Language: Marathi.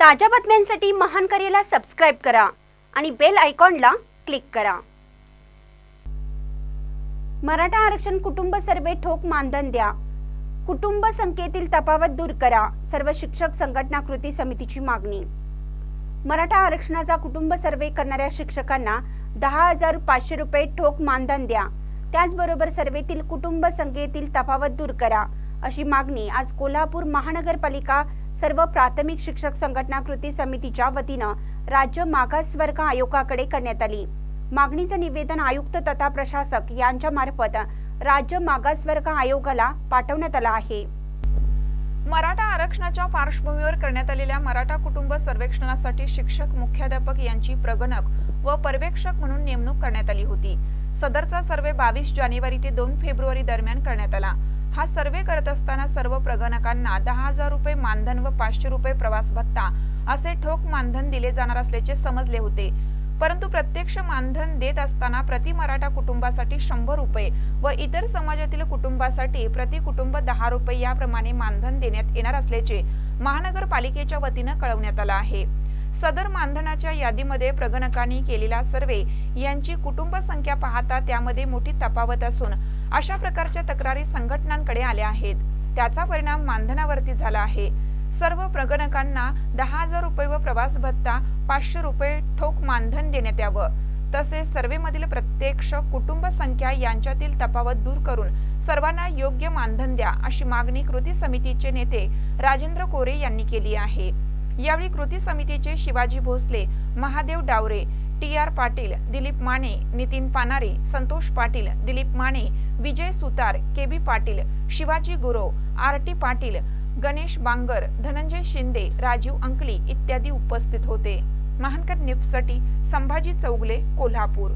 ताज्या बातम्यांसाठी महान करेला सबस्क्राईब करा आणि बेल आयकॉनला क्लिक करा. मराठा आरक्षण कुटुंब सर्वे ठोक मानधन द्या. कुटुंब संख्येतील तफावत दूर करा सर्व शिक्षक संघटना कृती समितीची मागणी. मराठा आरक्षणाचा कुटुंब सर्वे करणाऱ्या शिक्षकांना दहा हजार पाचशे रुपये ठोक मानधन द्या. त्याचबरोबर सर्वेतील कुटुंब संख्येतील तफावत दूर करा अशी मागणी आज कोल्हापूर महानगरपालिका सर्व प्राथमिक शिक्षक संघटना कृती समितीच्या वतीनं राज्य मागासवर्ग आयोगाकडे करण्यात आली. मागणीचं निवेदन आयुक्त तथा प्रशासक यांच्या मार्फत राज्य मागासवर्ग आयोगाला पाठवण्यात आलं आहे. मराठा आरक्षणाच्या पार्श्वभूमीवर करण्यात आलेल्या मराठा कुटुंब सर्वेक्षणासाठी शिक्षक मुख्याध्यापक यांची प्रगणक व पर्यवेक्षक म्हणून नेमणूक करण्यात आली होती. सदरचा सर्वे बावीस जानेवारी ते दोन फेब्रुवारी दरम्यान करण्यात आला. हा सर्वे करत असताना सर्व प्रगणकांना दहा हजार रुपये मानधन व पाचशे रुपये प्रवास भत्ता असे ठोक मानधन दिले जाणार असल्याचे समजले होते. परंतु प्रत्यक्ष मानधन देत असताना प्रति मराठा कुटुंबासाठी शंभर रुपये व इतर समाजातील कुटुंबासाठी प्रति कुटुंब दहा रुपये याप्रमाणे मानधन देण्यात येणार असल्याचे महानगरपालिकेच्या वतीनं कळवण्यात आलं आहे. सदर मानधनाच्या यादीमध्ये प्रगणकांनी केलेला सर्वे यांची कुटुंब संख्या पाहता त्यामध्ये मोठी तफावत असून अशा प्रकारच्या तक्रारी संघटनांकडे आल्या आहेत. त्याचा परिणाम मानधनावरती झाला आहे. सर्व प्रगणकांना दहा हजार रुपये व प्रवास भत्ता पाचशे रुपये ठोक मानधन देण्यात यावं. तसेच सर्वेमधील प्रत्यक्ष कुटुंब संख्या यांच्यातील तफावत दूर करून सर्वांना योग्य मानधन द्या अशी मागणी कृती समितीचे नेते राजेंद्र कोरे यांनी केली आहे. यावेळी कृती समितीचे Shivaji Bhosale Mahadev Daware T R Patil Dilip Mane Nitin Panare Santosh Patil Dilip Mane Vijay Sutar K B Patil Shivaji Gurav R T Patil Ganesh Bangar Dhananjay Shinde Rajiv Ankali इत्यादी उपस्थित होते. महानकर न्यूजसाठी संभाजी चौगले कोल्हापूर.